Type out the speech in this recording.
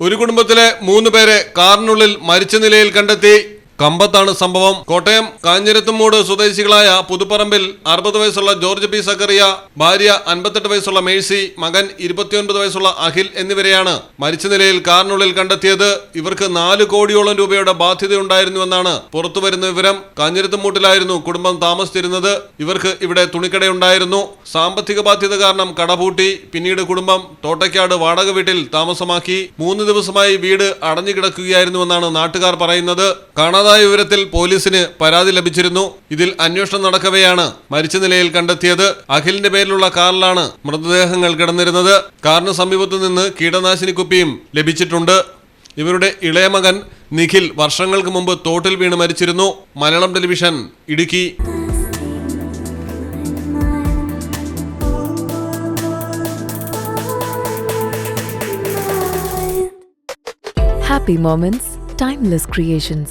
ഒരു കുടുംബത്തിലെ മൂന്ന് പേരെ കാറിനുള്ളിൽ മരിച്ച നിലയിൽ കണ്ടെത്തി. കമ്പത്താണ് സംഭവം. കോട്ടയം കാഞ്ഞിരത്തുമൂട് സ്വദേശികളായ പുതുപ്പറമ്പിൽ അറുപത് വയസ്സുള്ള ജോർജ് പി. സക്കറിയ ഭാര്യ അൻപത്തെട്ട് വയസ്സുള്ള മേഴ്സി മകൻ ഇരുപത്തിയൊൻപത് വയസ്സുള്ള അഖിൽ എന്നിവരെയാണ് മരിച്ച നിലയിൽ കാറിനുള്ളിൽ കണ്ടെത്തിയത്. ഇവർക്ക് നാല് കോടിയോളം രൂപയുടെ ബാധ്യതയുണ്ടായിരുന്നുവെന്നാണ് പുറത്തുവരുന്ന വിവരം. കാഞ്ഞിരത്തുമൂട്ടിലായിരുന്നു കുടുംബം താമസിച്ചിരുന്നത്. ഇവർക്ക് ഇവിടെ തുണിക്കടയുണ്ടായിരുന്നു. സാമ്പത്തിക ബാധ്യത കാരണം കടപൂട്ടി പിന്നീട് കുടുംബം തോട്ടയ്ക്കാട് വാടക വീട്ടിൽ താമസമാക്കി. മൂന്ന് ദിവസമായി വീട് അടഞ്ഞു കിടക്കുകയായിരുന്നുവെന്നാണ് നാട്ടുകാർ പറയുന്നത്. കാണാതായ വിവരത്തിൽ പോലീസിന് പരാതി ലഭിച്ചിരുന്നു. ഇതിൽ അന്വേഷണം നടക്കവെയാണ് മരിച്ച നിലയിൽ കണ്ടെത്തിയത്. അഖിലിന്റെ പേരിലുള്ള കാറിലാണ് മൃതദേഹങ്ങൾ കിടന്നിരുന്നത്. കാറിന് സമീപത്തു നിന്ന് കീടനാശിനി കുപ്പിയും ലഭിച്ചിട്ടുണ്ട്. ഇവരുടെ ഇളയ മകൻ നിഖിൽ വർഷങ്ങൾക്ക് മുമ്പ് തോട്ടിൽ വീണ് മരിച്ചിരുന്നു. Malayalam television Idukki. Happy moments timeless creations.